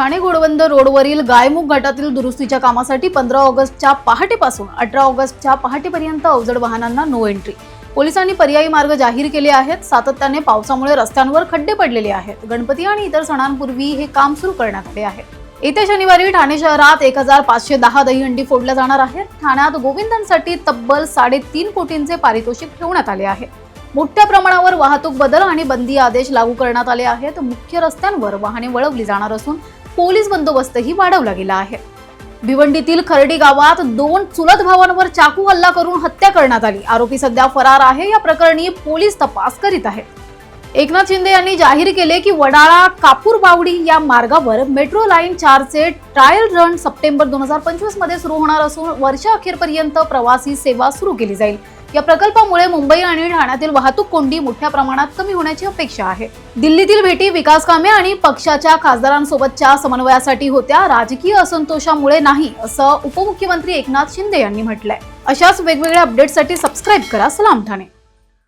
ठाणे घोडबंदर रोडवरील गायमुख घाटातील दुरुस्तीच्या कामासाठी पंधरा ऑगस्टच्या पहाटेपासून अठरा ऑगस्टच्या पहाटेपर्यंत अवजड वाहनांना नो एंट्री. पोलिसांनी पर्यायी मार्ग जाहीर केले आहेत. सातत्याने पावसामुळे रस्त्यांवर खड्डे पडलेले आहेत. गणपती आणि इतर सणांपूर्वी हे काम सुरू करण्यात आले आहे. येत्या शनिवारी ठाणे शहरात एक हजार पाचशे दहा दहीहंडी फोडल्या जाणार आहेत. ठाण्यात गोविंदांसाठी तब्बल साडेतीन कोटींचे पारितोषिक ठेवण्यात आले आहे. मोठ्या प्रमाणावर वाहतूक बदल आणि बंदी आदेश लागू करण्यात आले आहेत. मुख्य रस्त्यांवर वाहने वळवली जाणार असून पोलीस बंदोबस्तही वाढवला गेला आहे. भिवंडीतील खर्डी गावात दोन चुलत भावांवर चाकू हल्ला करून हत्या करण्यात आली. आरोपी सध्या फरार आहे. या प्रकरणी पोलीस तपास करीत आहेत. एकनाथ शिंदे यांनी जाहीर केले की वडाळा कापूर बावडी या मार्गावर मेट्रो लाईन चारचे ट्रायल रन सप्टेंबर दोन हजार पंचवीसमध्ये सुरू होणार असून वर्षाअखेरपर्यंत प्रवासी सेवा सुरू केली जाईल. या प्रकल्पामुळे मुंबई आणि ठाण्यातील वाहतूक कोंडी मोठ्या प्रमाणात कमी होण्याची अपेक्षा आहे. दिल्लीतील भेटी विकास कामे आणि पक्षाच्या खासदारांसोबतच्या समन्वयासाठी होत्या राजकीय असंतोषामुळे नाही असं उपमुख्यमंत्री एकनाथ शिंदे यांनी म्हटलंय. अशाच वेगवेगळ्या अपडेटसाठी सबस्क्राईब करा. सलाम ठाणे.